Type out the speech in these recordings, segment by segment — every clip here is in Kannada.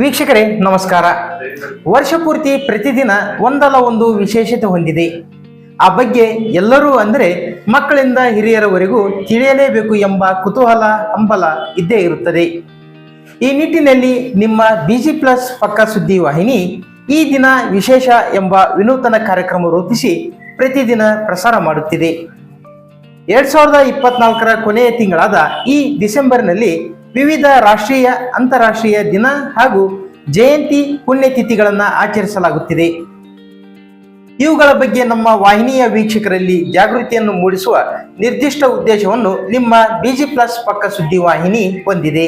ವೀಕ್ಷಕರೇ, ನಮಸ್ಕಾರ. ವರ್ಷ ಪೂರ್ತಿ ಪ್ರತಿದಿನ ಒಂದಲ್ಲ ಒಂದು ವಿಶೇಷತೆ ಹೊಂದಿದೆ. ಆ ಬಗ್ಗೆ ಎಲ್ಲರೂ ಅಂದರೆ ಮಕ್ಕಳಿಂದ ಹಿರಿಯರವರೆಗೂ ತಿಳಿಯಲೇಬೇಕು ಎಂಬ ಕುತೂಹಲ, ಹಂಬಲ ಇದ್ದೇ ಇರುತ್ತದೆ. ಈ ನಿಟ್ಟಿನಲ್ಲಿ ನಿಮ್ಮ ಬಿಜಿ ಪ್ಲಸ್ ಪಕ್ಕ ಸುದ್ದಿ ವಾಹಿನಿ ಈ ದಿನ ವಿಶೇಷ ಎಂಬ ವಿನೂತನ ಕಾರ್ಯಕ್ರಮ ರೂಪಿಸಿ ಪ್ರತಿದಿನ ಪ್ರಸಾರ ಮಾಡುತ್ತಿದೆ. ಎರಡ್ ಸಾವಿರದ ಇಪ್ಪತ್ನಾಲ್ಕರ ಕೊನೆಯ ತಿಂಗಳಾದ ಈ ಡಿಸೆಂಬರ್ನಲ್ಲಿ ವಿವಿಧ ರಾಷ್ಟ್ರೀಯ, ಅಂತಾರಾಷ್ಟ್ರೀಯ ದಿನ ಹಾಗೂ ಜಯಂತಿ ಪುಣ್ಯತಿಥಿಗಳನ್ನು ಆಚರಿಸಲಾಗುತ್ತಿದೆ. ಇವುಗಳ ಬಗ್ಗೆ ನಮ್ಮ ವಾಹಿನಿಯ ವೀಕ್ಷಕರಲ್ಲಿ ಜಾಗೃತಿಯನ್ನು ಮೂಡಿಸುವ ನಿರ್ದಿಷ್ಟ ಉದ್ದೇಶವನ್ನು ನಿಮ್ಮ ಬಿಜಿ ಪ್ಲಸ್ ಪಕ್ಕ ಸುದ್ದಿ ವಾಹಿನಿ ಹೊಂದಿದೆ.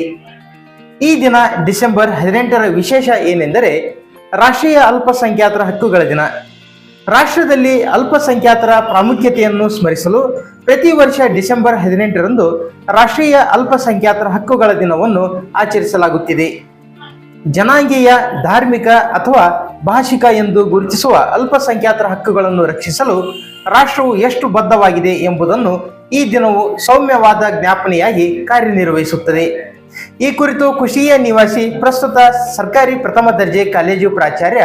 ಈ ದಿನ ಡಿಸೆಂಬರ್ ಹದಿನೆಂಟರ ವಿಶೇಷ ಏನೆಂದರೆ ರಾಷ್ಟ್ರೀಯ ಅಲ್ಪಸಂಖ್ಯಾತರ ಹಕ್ಕುಗಳ ದಿನ. ರಾಷ್ಟ್ರದಲ್ಲಿ ಅಲ್ಪಸಂಖ್ಯಾತರ ಪ್ರಾಮುಖ್ಯತೆಯನ್ನು ಸ್ಮರಿಸಲು ಪ್ರತಿ ವರ್ಷ ಡಿಸೆಂಬರ್ ಹದಿನೆಂಟರಂದು ರಾಷ್ಟ್ರೀಯ ಅಲ್ಪಸಂಖ್ಯಾತರ ಹಕ್ಕುಗಳ ದಿನವನ್ನು ಆಚರಿಸಲಾಗುತ್ತಿದೆ. ಜನಾಂಗೀಯ, ಧಾರ್ಮಿಕ ಅಥವಾ ಭಾಷಿಕ ಎಂದು ಗುರುತಿಸುವ ಅಲ್ಪಸಂಖ್ಯಾತರ ಹಕ್ಕುಗಳನ್ನು ರಕ್ಷಿಸಲು ರಾಷ್ಟ್ರವು ಎಷ್ಟು ಬದ್ಧವಾಗಿದೆ ಎಂಬುದನ್ನು ಈ ದಿನವು ಸೌಮ್ಯವಾದ ಜ್ಞಾಪನೆಯಾಗಿ ಕಾರ್ಯನಿರ್ವಹಿಸುತ್ತದೆ. ಈ ಕುರಿತು ಖುಷಿಯ ನಿವಾಸಿ ಪ್ರಸ್ತುತ ಸರ್ಕಾರಿ ಪ್ರಥಮ ದರ್ಜೆ ಕಾಲೇಜು ಪ್ರಾಚಾರ್ಯ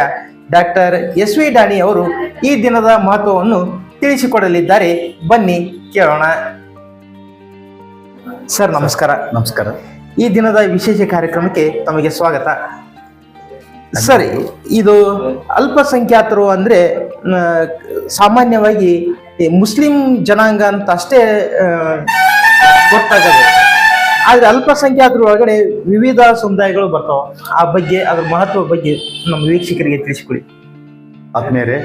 ಡಾಕ್ಟರ್ ಎಸ್ ವಿ ಡಾಣಿ ಅವರು ಈ ದಿನದ ಮಹತ್ವವನ್ನು ತಿಳಿಸಿಕೊಡಲಿದ್ದಾರೆ. ಬನ್ನಿ ಕೇಳೋಣ. ಸರ್ ನಮಸ್ಕಾರ. ನಮಸ್ಕಾರ. ಈ ದಿನದ ವಿಶೇಷ ಕಾರ್ಯಕ್ರಮಕ್ಕೆ ತಮಗೆ ಸ್ವಾಗತ. ಸರಿ ಇದು ಅಲ್ಪಸಂಖ್ಯಾತರು ಅಂದ್ರೆ ಸಾಮಾನ್ಯವಾಗಿ ಮುಸ್ಲಿಂ ಜನಾಂಗ ಅಂತ ಅಷ್ಟೇ ಗೊತ್ತಾಗದು. ಆದ್ರೆ ಅಲ್ಪಸಂಖ್ಯಾತರ ಒಳಗಡೆ ವಿವಿಧ ಸಮುದಾಯಗಳು ಬರ್ತಾವ. ಆ ಬಗ್ಗೆ ಅದ್ರ ಮಹತ್ವ ಬಗ್ಗೆ ನಮ್ಮ ವೀಕ್ಷಕರಿಗೆ ತಿಳಿಸಿಕೊಡಿ. ಆತ್ಮೀಯರೇ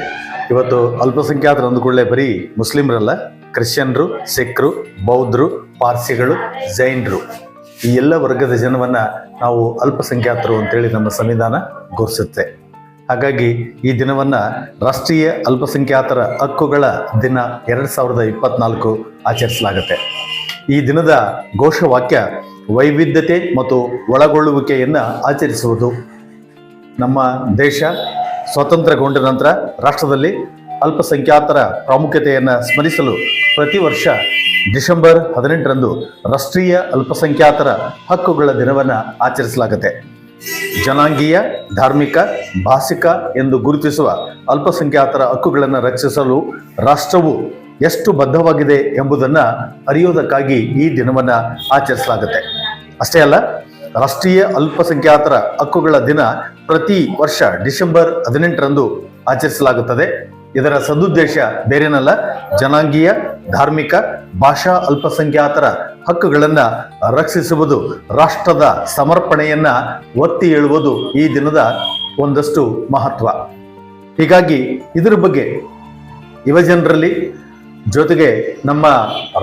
ಇವತ್ತು ಅಲ್ಪಸಂಖ್ಯಾತರು ಅಂದುಕೊಳ್ಳೆ ಬರೀ ಮುಸ್ಲಿಮರಲ್ಲ, ಕ್ರಿಶ್ಚಿಯನ್ರು, ಸಿಖ್ರು, ಬೌದ್ಧರು, ಪಾರ್ಸಿಗಳು, ಜೈನರು. ಈ ಎಲ್ಲ ವರ್ಗದ ಜನವನ್ನ ನಾವು ಅಲ್ಪಸಂಖ್ಯಾತರು ಅಂತೇಳಿ ನಮ್ಮ ಸಂವಿಧಾನ ಘೋಷಿಸುತ್ತೆ ಹಾಗಾಗಿ ಈ ದಿನವನ್ನ ರಾಷ್ಟ್ರೀಯ ಅಲ್ಪಸಂಖ್ಯಾತರ ಹಕ್ಕುಗಳ ದಿನ ಎರಡು ಸಾವಿರದ ಇಪ್ಪತ್ನಾಲ್ಕು ಆಚರಿಸಲಾಗುತ್ತೆ. ಈ ದಿನದ ಘೋಷವಾಕ್ಯ ವೈವಿಧ್ಯತೆ ಮತ್ತು ಒಳಗೊಳ್ಳುವಿಕೆಯನ್ನು ಆಚರಿಸುವುದು ನಮ್ಮ ದೇಶ ಸ್ವತಂತ್ರಗೊಂಡ ನಂತರ ರಾಷ್ಟ್ರದಲ್ಲಿ ಅಲ್ಪಸಂಖ್ಯಾತರ ಪ್ರಾಮುಖ್ಯತೆಯನ್ನು ಸ್ಮರಿಸಲು ಪ್ರತಿ ವರ್ಷ ಡಿಸೆಂಬರ್ ಹದಿನೆಂಟರಂದು ರಾಷ್ಟ್ರೀಯ ಅಲ್ಪಸಂಖ್ಯಾತರ ಹಕ್ಕುಗಳ ದಿನವನ್ನು ಆಚರಿಸಲಾಗುತ್ತೆ. ಜನಾಂಗೀಯ, ಧಾರ್ಮಿಕ ಭಾಷಿಕ ಎಂದು ಗುರುತಿಸುವ ಅಲ್ಪಸಂಖ್ಯಾತರ ಹಕ್ಕುಗಳನ್ನು ರಕ್ಷಿಸಲು ರಾಷ್ಟ್ರವು ಎಷ್ಟು ಬದ್ಧವಾಗಿದೆ ಎಂಬುದನ್ನು ಅರಿಯೋದಕ್ಕಾಗಿ ಈ ದಿನವನ್ನು ಆಚರಿಸಲಾಗುತ್ತೆ. ಅಷ್ಟೇ ಅಲ್ಲ, ರಾಷ್ಟ್ರೀಯ ಅಲ್ಪಸಂಖ್ಯಾತರ ಹಕ್ಕುಗಳ ದಿನ ಪ್ರತಿ ವರ್ಷ ಡಿಸೆಂಬರ್ ಹದಿನೆಂಟರಂದು ಆಚರಿಸಲಾಗುತ್ತದೆ. ಇದರ ಸದುದ್ದೇಶ ಬೇರೇನಲ್ಲ, ಜನಾಂಗೀಯ, ಧಾರ್ಮಿಕ, ಭಾಷಾ ಅಲ್ಪಸಂಖ್ಯಾತರ ಹಕ್ಕುಗಳನ್ನು ರಕ್ಷಿಸುವುದು, ರಾಷ್ಟ್ರದ ಸಮರ್ಪಣೆಯನ್ನ ಒತ್ತಿ ಹೇಳುವುದು ಈ ದಿನದ ಒಂದಷ್ಟು ಮಹತ್ವ. ಹೀಗಾಗಿ ಇದರ ಬಗ್ಗೆ ಯುವಜನರಲ್ಲಿ ಜೊತೆಗೆ ನಮ್ಮ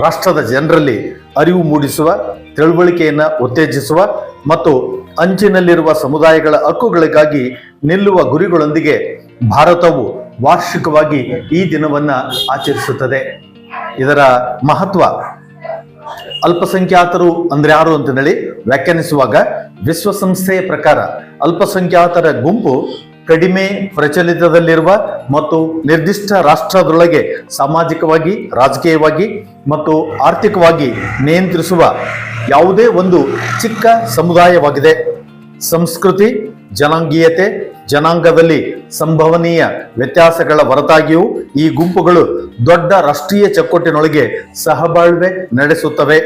ರಾಷ್ಟ್ರದ ಜನರಲ್ಲಿ ಅರಿವು ಮೂಡಿಸುವ ತಿಳುವಳಿಕೆಯನ್ನು ಉತ್ತೇಜಿಸುವ ಮತ್ತು ಅಂಚಿನಲ್ಲಿರುವ ಸಮುದಾಯಗಳ ಹಕ್ಕುಗಳಿಗಾಗಿ ನಿಲ್ಲುವ ಗುರಿಗಳೊಂದಿಗೆ ಭಾರತವು ವಾರ್ಷಿಕವಾಗಿ ಈ ದಿನವನ್ನ ಆಚರಿಸುತ್ತದೆ. ಇದರ ಮಹತ್ವ ಅಲ್ಪಸಂಖ್ಯಾತರು ಅಂದ್ರೆ ಯಾರು ಅಂತ ಹೇಳಿ ವ್ಯಾಖ್ಯಾನಿಸುವಾಗ ವಿಶ್ವಸಂಸ್ಥೆಯ ಪ್ರಕಾರ ಅಲ್ಪಸಂಖ್ಯಾತರ ಗುಂಪು ಕಡಿಮೆ ಪ್ರಚಲಿತದಲ್ಲಿರುವ ಮತ್ತು ನಿರ್ದಿಷ್ಟ ರಾಷ್ಟ್ರದೊಳಗೆ ಸಾಮಾಜಿಕವಾಗಿ, ರಾಜಕೀಯವಾಗಿ ಮತ್ತು ಆರ್ಥಿಕವಾಗಿ ನಿಯಂತ್ರಿಸುವ ಯಾವುದೇ ಒಂದು ಚಿಕ್ಕ ಸಮುದಾಯವಾಗಿದೆ. ಸಂಸ್ಕೃತಿ, ಜನಾಂಗೀಯತೆ, ಜನಾಂಗದಲ್ಲಿ ಸಂಭವನೀಯ ವ್ಯತ್ಯಾಸಗಳ ಹೊರತಾಗಿಯೂ ಈ ಗುಂಪುಗಳು ದೊಡ್ಡ ರಾಷ್ಟ್ರೀಯ ಚೌಕಟ್ಟಿನೊಳಗೆ ಸಹಬಾಳ್ವೆ ನಡೆಸುತ್ತವೆ.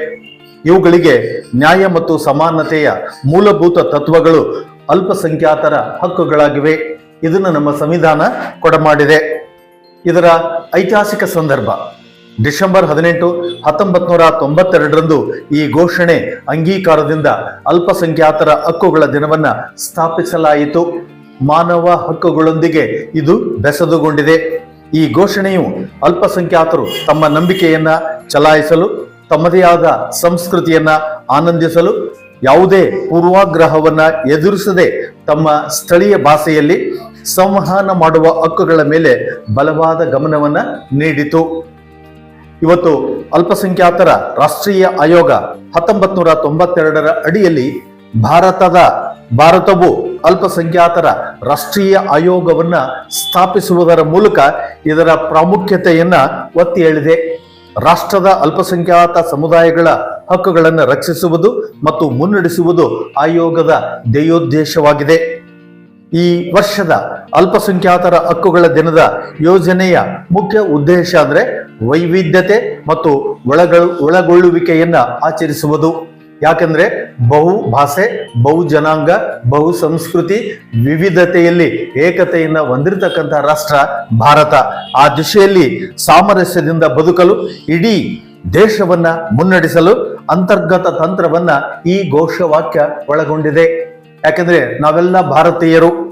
ಇವುಗಳಿಗೆ ನ್ಯಾಯ ಮತ್ತು ಸಮಾನತೆಯ ಮೂಲಭೂತ ತತ್ವಗಳು ಅಲ್ಪಸಂಖ್ಯಾತರ ಹಕ್ಕುಗಳಾಗಿವೆ. ಇದನ್ನು ನಮ್ಮ ಸಂವಿಧಾನ ಕೊಡಮಾಡಿದೆ. ಇದರ ಐತಿಹಾಸಿಕ ಸಂದರ್ಭ, ಡಿಸೆಂಬರ್ ಹದಿನೆಂಟು ಹತ್ತೊಂಬತ್ ನೂರ ತೊಂಬತ್ತೆರಡರಂದು ಈ ಘೋಷಣೆ ಅಂಗೀಕಾರದಿಂದ ಅಲ್ಪಸಂಖ್ಯಾತರ ಹಕ್ಕುಗಳ ದಿನವನ್ನ ಸ್ಥಾಪಿಸಲಾಯಿತು. ಮಾನವ ಹಕ್ಕುಗಳೊಂದಿಗೆ ಇದು ಬೆಸೆದುಗೊಂಡಿದೆ. ಈ ಘೋಷಣೆಯು ಅಲ್ಪಸಂಖ್ಯಾತರು ತಮ್ಮ ನಂಬಿಕೆಯನ್ನ ಚಲಾಯಿಸಲು, ತಮ್ಮದೇ ಆದ ಸಂಸ್ಕೃತಿಯನ್ನ ಆನಂದಿಸಲು ಯಾವುದೇ ಪೂರ್ವಾಗ್ರಹವನ್ನು ಎದುರಿಸದೆ ತಮ್ಮ ಸ್ಥಳೀಯ ಭಾಷೆಯಲ್ಲಿ ಸಂವಹನ ಮಾಡುವ ಹಕ್ಕುಗಳ ಮೇಲೆ ಬಲವಾದ ಗಮನವನ್ನ ನೀಡಿತು. ಇವತ್ತು ಅಲ್ಪಸಂಖ್ಯಾತರ ರಾಷ್ಟ್ರೀಯ ಆಯೋಗ ಹತ್ತೊಂಬತ್ ನೂರ ತೊಂಬತ್ತೆರಡರ ಅಡಿಯಲ್ಲಿ ಭಾರತದ ಭಾರತವು ಅಲ್ಪಸಂಖ್ಯಾತರ ರಾಷ್ಟ್ರೀಯ ಆಯೋಗವನ್ನ ಸ್ಥಾಪಿಸುವುದರ ಮೂಲಕ ಇದರ ಪ್ರಾಮುಖ್ಯತೆಯನ್ನು ಒತ್ತಿ ಹೇಳಿದೆ. ರಾಷ್ಟ್ರದ ಅಲ್ಪಸಂಖ್ಯಾತ ಸಮುದಾಯಗಳ ಹಕ್ಕುಗಳನ್ನು ರಕ್ಷಿಸುವುದು ಮತ್ತು ಮುನ್ನಡೆಸುವುದು ಆಯೋಗದ ಧ್ಯೇಯೋದ್ದೇಶವಾಗಿದೆ. ಈ ವರ್ಷದ ಅಲ್ಪಸಂಖ್ಯಾತರ ಹಕ್ಕುಗಳ ದಿನದ ಯೋಜನೆಯ ಮುಖ್ಯ ಉದ್ದೇಶ ಅಂದರೆ ವೈವಿಧ್ಯತೆ ಮತ್ತು ಒಳಗಳು ಒಳಗೊಳ್ಳುವಿಕೆಯನ್ನು ಆಚರಿಸುವುದು. ಯಾಕಂದ್ರೆ ಬಹು ಭಾಷೆ, ಬಹು ಜನಾಂಗ, ಬಹು ಸಂಸ್ಕೃತಿ ವಿವಿಧತೆಯಲ್ಲಿ ಏಕತೆಯನ್ನ ಹೊಂದಿರತಕ್ಕಂತಹ ರಾಷ್ಟ್ರ ಭಾರತ. ಆ ದಿಶೆಯಲ್ಲಿ ಸಾಮರಸ್ಯದಿಂದ ಬದುಕಲು, ಇಡೀ ದೇಶವನ್ನ ಮುನ್ನಡೆಸಲು ಅಂತರ್ಗತ ತಂತ್ರವನ್ನ ಈ ಘೋಷವಾಕ್ಯ ಒಳಗೊಂಡಿದೆ. ಯಾಕಂದ್ರೆ ನಾವೆಲ್ಲ ಭಾರತೀಯರು.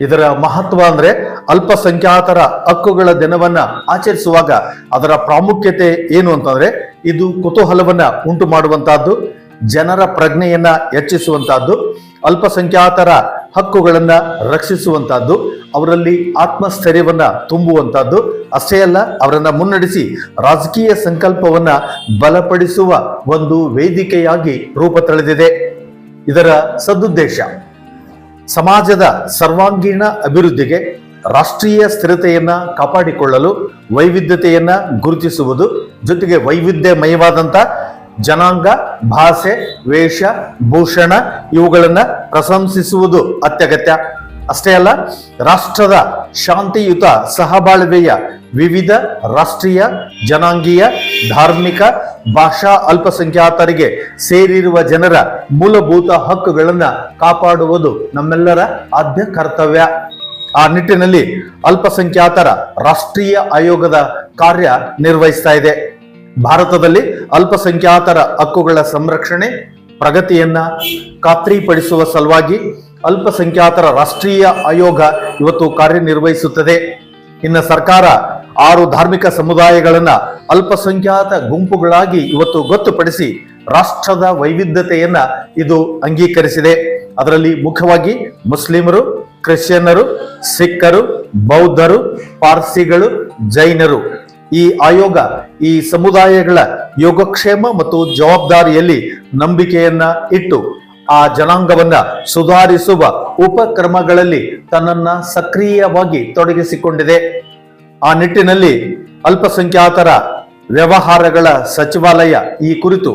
ಇದರ ಮಹತ್ವ ಅಂದ್ರೆ ಅಲ್ಪಸಂಖ್ಯಾತರ ಹಕ್ಕುಗಳ ದಿನವನ್ನ ಆಚರಿಸುವಾಗ ಅದರ ಪ್ರಾಮುಖ್ಯತೆ ಏನು ಅಂತಂದ್ರೆ ಇದು ಕುತೂಹಲವನ್ನ ಉಂಟು ಮಾಡುವಂತಹದ್ದು ಜನರ ಪ್ರಜ್ಞೆಯನ್ನ ಹೆಚ್ಚಿಸುವಂತಹದ್ದು, ಅಲ್ಪಸಂಖ್ಯಾತರ ಹಕ್ಕುಗಳನ್ನ ರಕ್ಷಿಸುವಂತಹದ್ದು, ಅವರಲ್ಲಿ ಆತ್ಮಸ್ಥೈರ್ಯವನ್ನ ತುಂಬುವಂತಹದ್ದು. ಅಷ್ಟೇ ಅಲ್ಲ, ಅವರನ್ನ ಮುನ್ನಡೆಸಿ ರಾಜಕೀಯ ಸಂಕಲ್ಪವನ್ನ ಬಲಪಡಿಸುವ ಒಂದು ವೇದಿಕೆಯಾಗಿ ರೂಪ ತಳೆದಿದೆ. ಇದರ ಸದುದ್ದೇಶ, ಸಮಾಜದ ಸರ್ವಾಂಗೀಣ ಅಭಿವೃದ್ಧಿಗೆ ರಾಷ್ಟ್ರೀಯ ಸ್ಥಿರತೆಯನ್ನ ಕಾಪಾಡಿಕೊಳ್ಳಲು ವೈವಿಧ್ಯತೆಯನ್ನ ಗುರುತಿಸುವುದು, ಜೊತೆಗೆ ವೈವಿಧ್ಯಮಯವಾದಂತ ಜನಾಂಗ, ಭಾಷೆ, ವೇಷ, ಭೂಷಣ ಇವುಗಳನ್ನು ಪ್ರಶಂಸಿಸುವುದು ಅತ್ಯಗತ್ಯ. ಅಷ್ಟೇ ಅಲ್ಲ, ರಾಷ್ಟ್ರದ ಶಾಂತಿಯುತ ಸಹಬಾಳ್ವೆಯ ವಿವಿಧ ರಾಷ್ಟ್ರೀಯ, ಜನಾಂಗೀಯ, ಧಾರ್ಮಿಕ, ಭಾಷಾ ಅಲ್ಪಸಂಖ್ಯಾತರಿಗೆ ಸೇರಿರುವ ಜನರ ಮೂಲಭೂತ ಹಕ್ಕುಗಳನ್ನು ಕಾಪಾಡುವುದು ನಮ್ಮೆಲ್ಲರ ಆದ್ಯ ಕರ್ತವ್ಯ. ಆ ನಿಟ್ಟಿನಲ್ಲಿ ಅಲ್ಪಸಂಖ್ಯಾತರ ರಾಷ್ಟ್ರೀಯ ಆಯೋಗದ ಕಾರ್ಯ ನಿರ್ವಹಿಸ್ತಾ ಇದೆ. ಭಾರತದಲ್ಲಿ ಅಲ್ಪಸಂಖ್ಯಾತರ ಹಕ್ಕುಗಳ ಸಂರಕ್ಷಣೆ, ಪ್ರಗತಿಯನ್ನ ಖಾತ್ರಿಪಡಿಸುವ ಸಲುವಾಗಿ ಅಲ್ಪಸಂಖ್ಯಾತರ ರಾಷ್ಟ್ರೀಯ ಆಯೋಗ ಇವತ್ತು ಕಾರ್ಯನಿರ್ವಹಿಸುತ್ತದೆ. ಇನ್ನು ಸರ್ಕಾರ ಆರು ಧಾರ್ಮಿಕ ಸಮುದಾಯಗಳನ್ನ ಅಲ್ಪಸಂಖ್ಯಾತ ಗುಂಪುಗಳಾಗಿ ಇವತ್ತು ಗೊತ್ತುಪಡಿಸಿ ರಾಷ್ಟ್ರದ ವೈವಿಧ್ಯತೆಯನ್ನ ಇದು ಅಂಗೀಕರಿಸಿದೆ. ಅದರಲ್ಲಿ ಮುಖ್ಯವಾಗಿ ಮುಸ್ಲಿಮರು, ಕ್ರಿಶ್ಚಿಯನ್ನರು, ಸಿಖ್ಖರು, ಬೌದ್ಧರು, ಪಾರ್ಸಿಗಳು, ಜೈನರು. ಈ ಆಯೋಗ ಈ ಸಮುದಾಯಗಳ ಯೋಗಕ್ಷೇಮ ಮತ್ತು ಜವಾಬ್ದಾರಿಯಲ್ಲಿ ನಂಬಿಕೆಯನ್ನ ಇಟ್ಟು ಆ ಜನಾಂಗವನ್ನ ಸುಧಾರಿಸುವ ಉಪಕ್ರಮಗಳಲ್ಲಿ ತನ್ನನ್ನ ಸಕ್ರಿಯವಾಗಿ ತೊಡಗಿಸಿಕೊಂಡಿದೆ. ಆ ನಿಟ್ಟಿನಲ್ಲಿ ಅಲ್ಪಸಂಖ್ಯಾತರ ವ್ಯವಹಾರಗಳ ಸಚಿವಾಲಯ ಈ ಕುರಿತು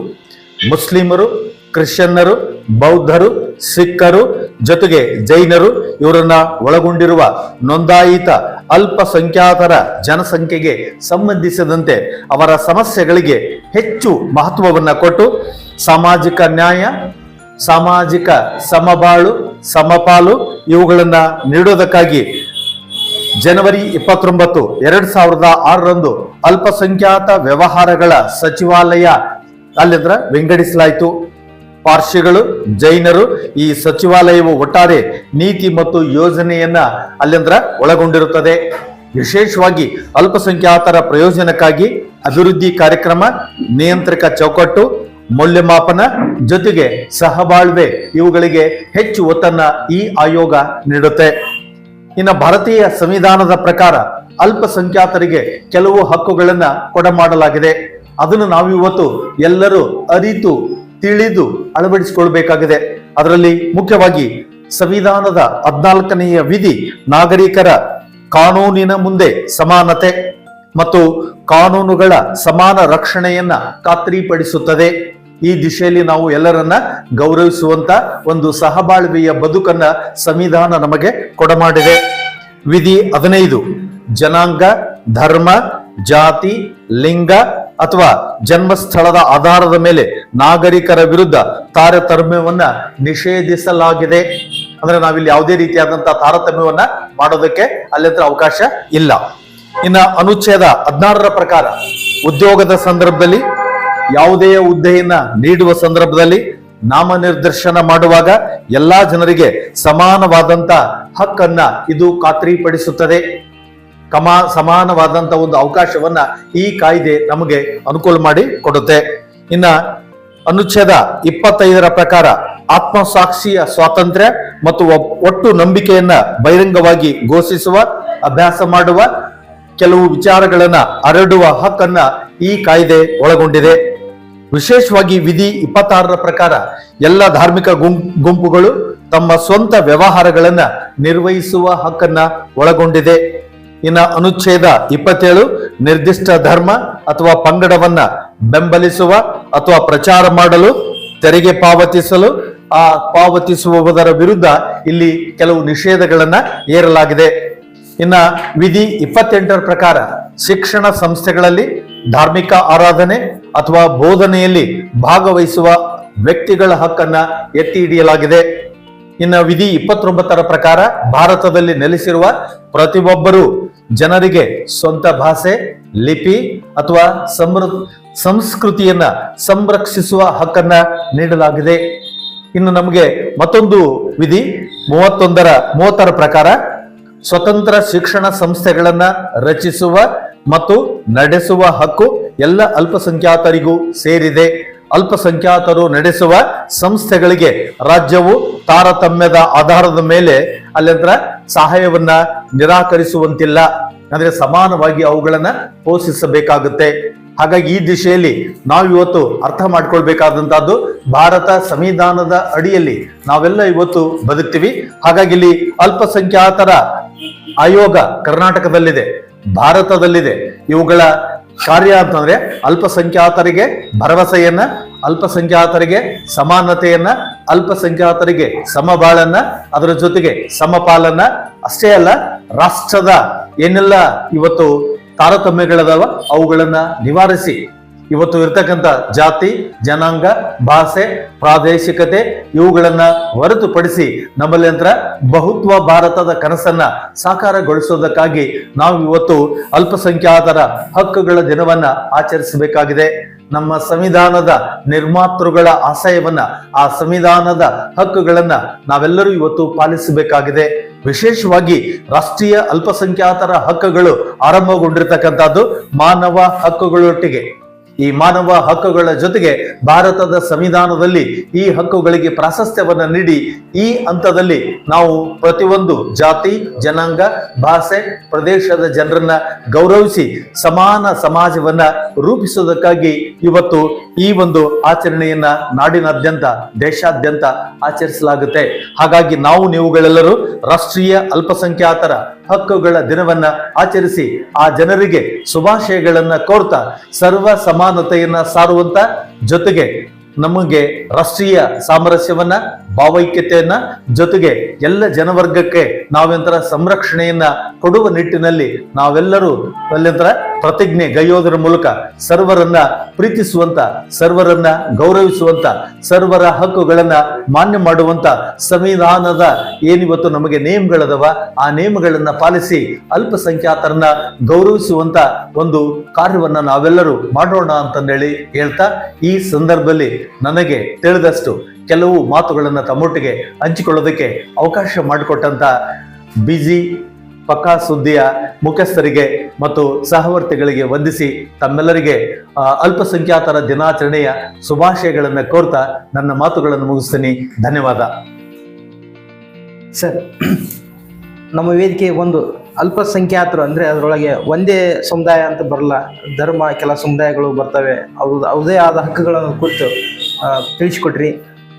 ಮುಸ್ಲಿಮರು, ಕ್ರಿಶ್ಚಿಯನ್ನರು, ಬೌದ್ಧರು, ಸಿಖ್ಖರು ಜೊತೆಗೆ ಜೈನರು ಇವರನ್ನ ಒಳಗೊಂಡಿರುವ ನೋಂದಾಯಿತ ಅಲ್ಪಸಂಖ್ಯಾತರ ಜನಸಂಖ್ಯೆಗೆ ಸಂಬಂಧಿಸಿದಂತೆ ಅವರ ಸಮಸ್ಯೆಗಳಿಗೆ ಹೆಚ್ಚು ಮಹತ್ವವನ್ನು ಕೊಟ್ಟು ಸಾಮಾಜಿಕ ನ್ಯಾಯ, ಸಾಮಾಜಿಕ ಸಮಬಾಳು, ಸಮಪಾಲು ಇವುಗಳನ್ನು ನೀಡೋದಕ್ಕಾಗಿ ಜನವರಿ ಇಪ್ಪತ್ತೊಂಬತ್ತು, ಎರಡು ಸಾವಿರದ ಆರರಂದು ಅಲ್ಪಸಂಖ್ಯಾತ ವ್ಯವಹಾರಗಳ ಸಚಿವಾಲಯ ಅಲ್ಲಿಂದ್ರ ವಿಂಗಡಿಸಲಾಯಿತು. ಪಾರ್ಸಿಗಳು ಜೈನರು ಈ ಸಚಿವಾಲಯವು ಒಟ್ಟಾರೆ ನೀತಿ ಮತ್ತು ಯೋಜನೆಯನ್ನ ಅಲ್ಲಿಂದ್ರ ಒಳಗೊಂಡಿರುತ್ತದೆ. ವಿಶೇಷವಾಗಿ ಅಲ್ಪಸಂಖ್ಯಾತರ ಪ್ರಯೋಜನಕ್ಕಾಗಿ ಅಭಿವೃದ್ಧಿ ಕಾರ್ಯಕ್ರಮ, ನಿಯಂತ್ರಕ ಚೌಕಟ್ಟು, ಮೌಲ್ಯಮಾಪನ ಜೊತೆಗೆ ಸಹಬಾಳ್ವೆ ಇವುಗಳಿಗೆ ಹೆಚ್ಚು ಒತ್ತನ್ನ ಈ ಆಯೋಗ ನೀಡುತ್ತೆ. ಇನ್ನು ಭಾರತೀಯ ಸಂವಿಧಾನದ ಪ್ರಕಾರ ಅಲ್ಪಸಂಖ್ಯಾತರಿಗೆ ಕೆಲವು ಹಕ್ಕುಗಳನ್ನ ಕೊಡಮಾಡಲಾಗಿದೆ. ಅದನ್ನು ನಾವು ಇವತ್ತು ಎಲ್ಲರೂ ಅರಿತು ತಿಳಿದು ಅಳವಡಿಸಿಕೊಳ್ಬೇಕಾಗಿದೆ. ಅದರಲ್ಲಿ ಮುಖ್ಯವಾಗಿ ಸಂವಿಧಾನದ ಹದ್ನಾಲ್ಕನೆಯ ವಿಧಿ, ನಾಗರಿಕರ ಕಾನೂನಿನ ಮುಂದೆ ಸಮಾನತೆ ಮತ್ತು ಕಾನೂನುಗಳ ಸಮಾನ ರಕ್ಷಣೆಯನ್ನ ಖಾತ್ರಿಪಡಿಸುತ್ತದೆ. ಈ ದಿಶೆಯಲ್ಲಿ ನಾವು ಎಲ್ಲರನ್ನ ಗೌರವಿಸುವಂತ ಒಂದು ಸಹಬಾಳ್ವೆಯ ಬದುಕನ್ನ ಸಂವಿಧಾನ ನಮಗೆ ಕೊಡಮಾಡಿದೆ. ವಿಧಿ ಹದಿನೈದು, ಜನಾಂಗ, ಧರ್ಮ, ಜಾತಿ, ಲಿಂಗ ಅಥವಾ ಜನ್ಮಸ್ಥಳದ ಆಧಾರದ ಮೇಲೆ ನಾಗರಿಕರ ವಿರುದ್ಧ ತಾರತಮ್ಯವನ್ನ ನಿಷೇಧಿಸಲಾಗಿದೆ. ಅಂದ್ರೆ ನಾವಿಲ್ಲಿ ಯಾವುದೇ ರೀತಿಯಾದಂತಹ ತಾರತಮ್ಯವನ್ನ ಮಾಡೋದಕ್ಕೆ ಅಲ್ಲಿ ಅವಕಾಶ ಇಲ್ಲ. ಇನ್ನ ಅನುಚ್ಛೇದ ಹದಿನಾರರ ಪ್ರಕಾರ ಉದ್ಯೋಗದ ಸಂದರ್ಭದಲ್ಲಿ ಯಾವುದೇ ಹುದ್ದೆಯನ್ನ ನೀಡುವ ಸಂದರ್ಭದಲ್ಲಿ ನಾಮನಿರ್ದೇಶನ ಮಾಡುವಾಗ ಎಲ್ಲಾ ಜನರಿಗೆ ಸಮಾನವಾದಂತ ಹಕ್ಕನ್ನ ಇದು ಖಾತ್ರಿಪಡಿಸುತ್ತದೆ. ಕಮಾ ಸಮಾನವಾದಂತ ಒಂದು ಅವಕಾಶವನ್ನ ಈ ಕಾಯ್ದೆ ನಮಗೆ ಅನುಕೂಲ ಮಾಡಿ ಕೊಡುತ್ತೆ. ಇನ್ನ ಅನುಚ್ಛೇದ ಇಪ್ಪತ್ತೈದರ ಪ್ರಕಾರ ಆತ್ಮಸಾಕ್ಷಿಯ ಸ್ವಾತಂತ್ರ್ಯ ಮತ್ತು ಒಟ್ಟು ನಂಬಿಕೆಯನ್ನ ಬಹಿರಂಗವಾಗಿ ಘೋಷಿಸುವ, ಅಭ್ಯಾಸ ಮಾಡುವ, ಕೆಲವು ವಿಚಾರಗಳನ್ನ ಹರಡುವ ಹಕ್ಕನ್ನ ಈ ಕಾಯ್ದೆ ಒಳಗೊಂಡಿದೆ. ವಿಶೇಷವಾಗಿ ವಿಧಿ ಇಪ್ಪತ್ತಾರರ ಪ್ರಕಾರ ಎಲ್ಲ ಧಾರ್ಮಿಕ ಗುಂಪುಗಳು ತಮ್ಮ ಸ್ವಂತ ವ್ಯವಹಾರಗಳನ್ನ ನಿರ್ವಹಿಸುವ ಹಕ್ಕನ್ನ ಒಳಗೊಂಡಿದೆ. ಇನ್ನ ಅನುಚ್ಛೇದ ಇಪ್ಪತ್ತೇಳು, ನಿರ್ದಿಷ್ಟ ಧರ್ಮ ಅಥವಾ ಪಂಗಡವನ್ನ ಬೆಂಬಲಿಸುವ ಅಥವಾ ಪ್ರಚಾರ ಮಾಡಲು, ತೆರಿಗೆ ಪಾವತಿಸಲು, ಆ ಪಾವತಿಸುವವರ ವಿರುದ್ಧ ಇಲ್ಲಿ ಕೆಲವು ನಿಷೇಧಗಳನ್ನ ಏರಲಾಗಿದೆ ಇನ್ನ ವಿಧಿ ಇಪ್ಪತ್ತೆಂಟರ ಪ್ರಕಾರ ಶಿಕ್ಷಣ ಸಂಸ್ಥೆಗಳಲ್ಲಿ ಧಾರ್ಮಿಕ ಆರಾಧನೆ ಅಥವಾ ಬೋಧನೆಯಲ್ಲಿ ಭಾಗವಹಿಸುವ ವ್ಯಕ್ತಿಗಳ ಹಕ್ಕನ್ನ ಎತ್ತಿ ಹಿಡಿಯಲಾಗಿದೆ. ಇನ್ನು ವಿಧಿ ಇಪ್ಪತ್ತೊಂಬತ್ತರ ಪ್ರಕಾರ ಭಾರತದಲ್ಲಿ ನೆಲೆಸಿರುವ ಪ್ರತಿಯೊಬ್ಬರು ಜನರಿಗೆ ಸ್ವಂತ ಭಾಷೆ, ಲಿಪಿ ಅಥವಾ ಸಮೃ ಸಂಸ್ಕೃತಿಯನ್ನ ಸಂರಕ್ಷಿಸುವ ಹಕ್ಕನ್ನ ನೀಡಲಾಗಿದೆ. ಇನ್ನು ನಮಗೆ ಮತ್ತೊಂದು ವಿಧಿ, ಮೂವತ್ತೊಂದರ ಮೂವತ್ತರ ಪ್ರಕಾರ, ಸ್ವತಂತ್ರ ಶಿಕ್ಷಣ ಸಂಸ್ಥೆಗಳನ್ನ ರಚಿಸುವ ಮತ್ತು ನಡೆಸುವ ಹಕ್ಕು ಎಲ್ಲ ಅಲ್ಪಸಂಖ್ಯಾತರಿಗೂ ಸೇರಿದೆ. ಅಲ್ಪಸಂಖ್ಯಾತರು ನಡೆಸುವ ಸಂಸ್ಥೆಗಳಿಗೆ ರಾಜ್ಯವು ತಾರತಮ್ಯದ ಆಧಾರದ ಮೇಲೆ ಅಲ್ಲಿಂದ್ರ ಸಹಾಯವನ್ನ ನಿರಾಕರಿಸುವಂತಿಲ್ಲ. ಅಂದ್ರೆ ಸಮಾನವಾಗಿ ಅವುಗಳನ್ನ ಪೋಷಿಸಬೇಕಾಗುತ್ತೆ. ಹಾಗಾಗಿ ಈ ದಿಶೆಯಲ್ಲಿ ನಾವು ಇವತ್ತು ಅರ್ಥ ಮಾಡ್ಕೊಳ್ಬೇಕಾದಂತಹದ್ದು ಭಾರತ ಸಂವಿಧಾನದ ಅಡಿಯಲ್ಲಿ ನಾವೆಲ್ಲ ಇವತ್ತು ಬದುಕ್ತೀವಿ. ಹಾಗಾಗಿ ಇಲ್ಲಿ ಅಲ್ಪಸಂಖ್ಯಾತರ ಆಯೋಗ ಕರ್ನಾಟಕದಲ್ಲಿದೆ, ಭಾರತದಲ್ಲಿದೆ. ಇವುಗಳ ಕಾರ್ಯ ಅಂತಂದ್ರೆ ಅಲ್ಪಸಂಖ್ಯಾತರಿಗೆ ಭರವಸೆಯನ್ನ, ಅಲ್ಪಸಂಖ್ಯಾತರಿಗೆ ಸಮಾನತೆಯನ್ನ, ಅಲ್ಪಸಂಖ್ಯಾತರಿಗೆ ಸಮಬಾಳನ್ನ, ಅದರ ಜೊತೆಗೆ ಸಮಪಾಲನ್ನ. ಅಷ್ಟೇ ಅಲ್ಲ, ರಾಷ್ಟ್ರದ ಏನೆಲ್ಲ ಇವತ್ತು ತಾರತಮ್ಯಗಳದಾವ ಅವುಗಳನ್ನ ನಿವಾರಿಸಿ ಇವತ್ತು ಇರ್ತಕ್ಕಂಥ ಜಾತಿ, ಜನಾಂಗ, ಭಾಷೆ, ಪ್ರಾದೇಶಿಕತೆ ಇವುಗಳನ್ನ ಹೊರತುಪಡಿಸಿ ನಮ್ಮಲ್ಲಿ ನಂತರ ಬಹುತ್ವ ಭಾರತದ ಕನಸನ್ನ ಸಾಕಾರಗೊಳಿಸೋದಕ್ಕಾಗಿ ನಾವು ಇವತ್ತು ಅಲ್ಪಸಂಖ್ಯಾತರ ಹಕ್ಕುಗಳ ದಿನವನ್ನ ಆಚರಿಸಬೇಕಾಗಿದೆ. ನಮ್ಮ ಸಂವಿಧಾನದ ನಿರ್ಮಾತೃಗಳ ಆಶಯವನ್ನ, ಆ ಸಂವಿಧಾನದ ಹಕ್ಕುಗಳನ್ನ ನಾವೆಲ್ಲರೂ ಇವತ್ತು ಪಾಲಿಸಬೇಕಾಗಿದೆ. ವಿಶೇಷವಾಗಿ ರಾಷ್ಟ್ರೀಯ ಅಲ್ಪಸಂಖ್ಯಾತರ ಹಕ್ಕುಗಳು ಆರಂಭಗೊಂಡಿರ್ತಕ್ಕಂಥದ್ದು ಮಾನವ ಹಕ್ಕುಗಳೊಟ್ಟಿಗೆ. ಈ ಮಾನವ ಹಕ್ಕುಗಳ ಜೊತೆಗೆ ಭಾರತದ ಸಂವಿಧಾನದಲ್ಲಿ ಈ ಹಕ್ಕುಗಳಿಗೆ ಪ್ರಾಶಸ್ತ್ಯವನ್ನ ನೀಡಿ ಈ ಹಂತದಲ್ಲಿ ನಾವು ಪ್ರತಿಯೊಂದು ಜಾತಿ, ಜನಾಂಗ, ಭಾಷೆ, ಪ್ರದೇಶದ ಜನರನ್ನ ಗೌರವಿಸಿ ಸಮಾನ ಸಮಾಜವನ್ನ ರೂಪಿಸುವುದಕ್ಕಾಗಿ ಇವತ್ತು ಈ ಒಂದು ಆಚರಣೆಯನ್ನ ನಾಡಿನಾದ್ಯಂತ, ದೇಶಾದ್ಯಂತ ಆಚರಿಸಲಾಗುತ್ತೆ. ಹಾಗಾಗಿ ನಾವು ನೀವುಗಳೆಲ್ಲರೂ ರಾಷ್ಟ್ರೀಯ ಅಲ್ಪಸಂಖ್ಯಾತರ ಹಕ್ಕುಗಳ ದಿನವನ್ನ ಆಚರಿಸಿ ಆ ಜನರಿಗೆ ಶುಭಾಶಯಗಳನ್ನ ಕೋರ್ತಾ ಸರ್ವ ಸಮಾನತೆಯನ್ನ ಸಾರುವಂತ ಜೊತೆಗೆ ನಮಗೆ ರಾಷ್ಟ್ರೀಯ ಸಾಮರಸ್ಯವನ್ನ, ಭಾವೈಕ್ಯತೆಯನ್ನ ಜೊತೆಗೆ ಎಲ್ಲ ಜನವರ್ಗಕ್ಕೆ ನಾವೆಂತರ ಸಂರಕ್ಷಣೆಯನ್ನ ಕೊಡುವ ನಿಟ್ಟಿನಲ್ಲಿ ನಾವೆಲ್ಲರೂ ಅಲ್ಲಿಂತರ ಪ್ರತಿಜ್ಞೆ ಗೈಯೋದರ ಮೂಲಕ ಸರ್ವರನ್ನ ಪ್ರೀತಿಸುವಂತ, ಸರ್ವರನ್ನ ಗೌರವಿಸುವಂತ, ಸರ್ವರ ಹಕ್ಕುಗಳನ್ನ ಮಾನ್ಯ ಮಾಡುವಂತ ಸಂವಿಧಾನದ ಏನಿವತ್ತು ನಮಗೆ ನೇಮಗಳದವ, ಆ ನೇಮಗಳನ್ನ ಪಾಲಿಸಿ ಅಲ್ಪಸಂಖ್ಯಾತರನ್ನ ಗೌರವಿಸುವಂತ ಒಂದು ಕಾರ್ಯವನ್ನ ನಾವೆಲ್ಲರೂ ಮಾಡೋಣ ಅಂತಂದೇಳಿ ಹೇಳ್ತಾ ಈ ಸಂದರ್ಭದಲ್ಲಿ ನನಗೆ ತಿಳಿದಷ್ಟು ಕೆಲವು ಮಾತುಗಳನ್ನು ತಮ್ಮೊಟ್ಟಿಗೆ ಹಂಚಿಕೊಳ್ಳೋದಕ್ಕೆ ಅವಕಾಶ ಮಾಡಿಕೊಟ್ಟಂತ ಬಿಜಿ ಪಕ್ಕಾ ಸುದ್ದಿಯ ಮುಖ್ಯಸ್ಥರಿಗೆ ಮತ್ತು ಸಹವರ್ತಿಗಳಿಗೆ ವಂದಿಸಿ ತಮ್ಮೆಲ್ಲರಿಗೆ ಅಲ್ಪಸಂಖ್ಯಾತರ ದಿನಾಚರಣೆಯ ಶುಭಾಶಯಗಳನ್ನು ಕೋರ್ತಾ ನನ್ನ ಮಾತುಗಳನ್ನು ಮುಗಿಸ್ತೀನಿ. ಧನ್ಯವಾದ. ಸರ್ ನಮ್ಮ ವೇದಿಕೆ ಒಂದು ಅಲ್ಪಸಂಖ್ಯಾತರು ಅಂದರೆ ಅದರೊಳಗೆ ಒಂದೇ ಸಮುದಾಯ ಅಂತ ಬರಲ್ಲ ಧರ್ಮ ಕೆಲ ಸಮುದಾಯಗಳು ಬರ್ತವೆ. ಅವ್ರದ್ದು ಅವ್ರದೇ ಆದ ಹಕ್ಕುಗಳನ್ನು ಕುರಿತು ತಿಳಿಸಿಕೊಟ್ರಿ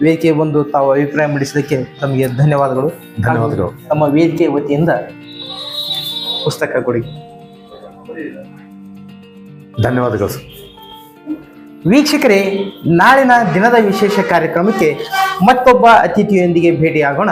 ವೇದಿಕೆ ಒಂದು ತಾವು ಅಭಿಪ್ರಾಯ ಮೂಡಿಸಲಿಕ್ಕೆ ತಮಗೆ ಧನ್ಯವಾದಗಳು. ಧನ್ಯವಾದಗಳು. ನಮ್ಮ ವೇದಿಕೆ ವತಿಯಿಂದ ಪುಸ್ತಕ ಕೊಡುಗೆ ಧನ್ಯವಾದಗಳು ವೀಕ್ಷಕರೇ ನಾಳಿನ ದಿನದ ವಿಶೇಷ ಕಾರ್ಯಕ್ರಮಕ್ಕೆ ಮತ್ತೊಬ್ಬ ಅತಿಥಿಯೊಂದಿಗೆ ಭೇಟಿಯಾಗೋಣ.